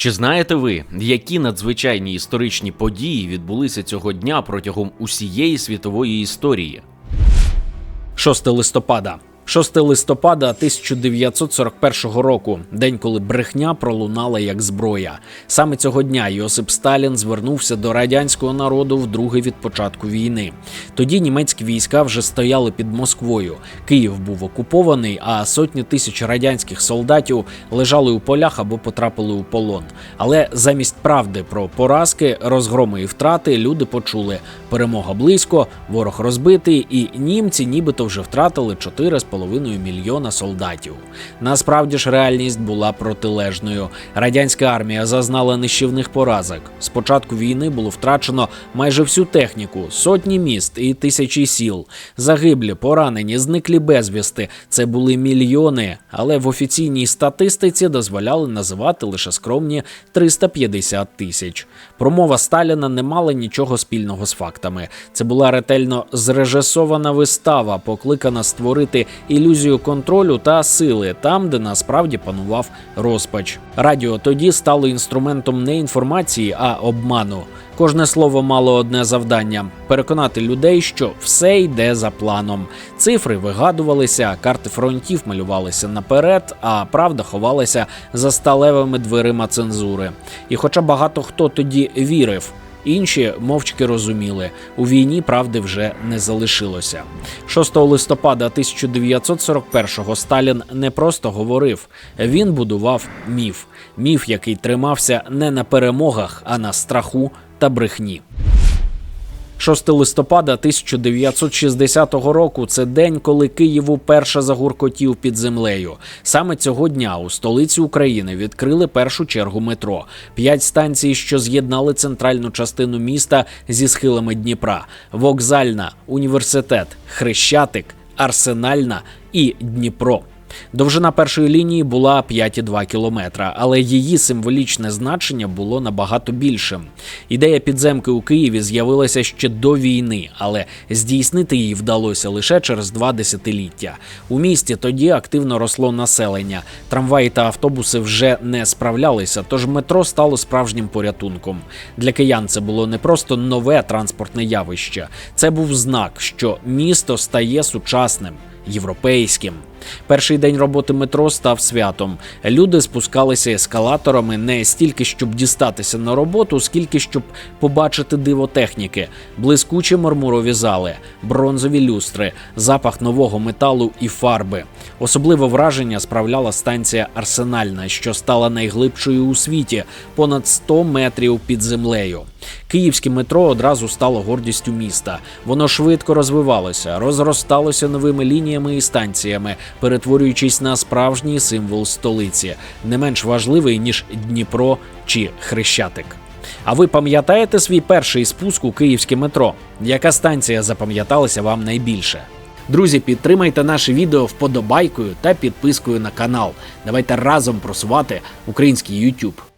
Чи знаєте ви, які надзвичайні історичні події відбулися цього дня протягом усієї світової історії? 6 листопада. 6 листопада 1941 року, день, коли брехня пролунала як зброя. Саме цього дня Йосип Сталін звернувся до радянського народу вдруге від початку війни. Тоді німецькі війська вже стояли під Москвою. Київ був окупований, а сотні тисяч радянських солдатів лежали у полях або потрапили у полон. Але замість правди про поразки, розгроми і втрати люди почули: перемога близько, ворог розбитий, і німці нібито вже втратили 4,5 мільйона солдатів. Насправді ж реальність була протилежною. Радянська армія зазнала нищівних поразок. З початку війни було втрачено майже всю техніку, сотні міст і тисячі сіл. Загиблі, поранені, зниклі безвісти. Це були мільйони, але в офіційній статистиці дозволяли називати лише скромні 350 тисяч. Промова Сталіна не мала нічого спільного з фактами. Це була ретельно зрежисована вистава, покликана створити ілюзію контролю та сили там, де насправді панував розпач. Радіо тоді стало інструментом не інформації, а обману. Кожне слово мало одне завдання переконати людей, що все йде за планом. Цифри вигадувалися, карти фронтів малювалися наперед, а правда ховалася за сталевими дверима цензури. І хоча багато хто тоді вірив. Інші мовчки розуміли, у війні правди вже не залишилося. 6 листопада 1941-го Сталін не просто говорив, він будував міф. Міф, який тримався не на перемогах, а на страху та брехні. 6 листопада 1960 року це день, коли Київ уперше загуркотів під землею. Саме цього дня у столиці України відкрили першу чергу метро. П'ять станцій, що з'єднали центральну частину міста зі схилами Дніпра: Вокзальна, університет, Хрещатик, Арсенальна і Дніпро. Довжина першої лінії була 5,2 кілометра, але її символічне значення було набагато більшим. Ідея підземки у Києві з'явилася ще до війни, але здійснити її вдалося лише через два десятиліття. У місті тоді активно росло населення. Трамваї та автобуси вже не справлялися, тож метро стало справжнім порятунком. Для киян це було не просто нове транспортне явище, це був знак, що місто стає сучасним, європейським. Перший день роботи метро став святом. Люди спускалися ескалаторами не стільки, щоб дістатися на роботу, скільки щоб побачити диво техніки, блискучі мармурові зали, бронзові люстри, запах нового металу і фарби. Особливе враження справляла станція Арсенальна, що стала найглибшою у світі, понад 100 метрів під землею. Київське метро одразу стало гордістю міста. Воно швидко розвивалося, розросталося новими лініями і станціями, перетворюючись на справжній символ столиці, не менш важливий ніж Дніпро чи Хрещатик. А ви пам'ятаєте свій перший спуск у київське метро? Яка станція запам'яталася вам найбільше? Друзі, підтримайте наше відео вподобайкою та підпискою на канал. Давайте разом просувати український YouTube.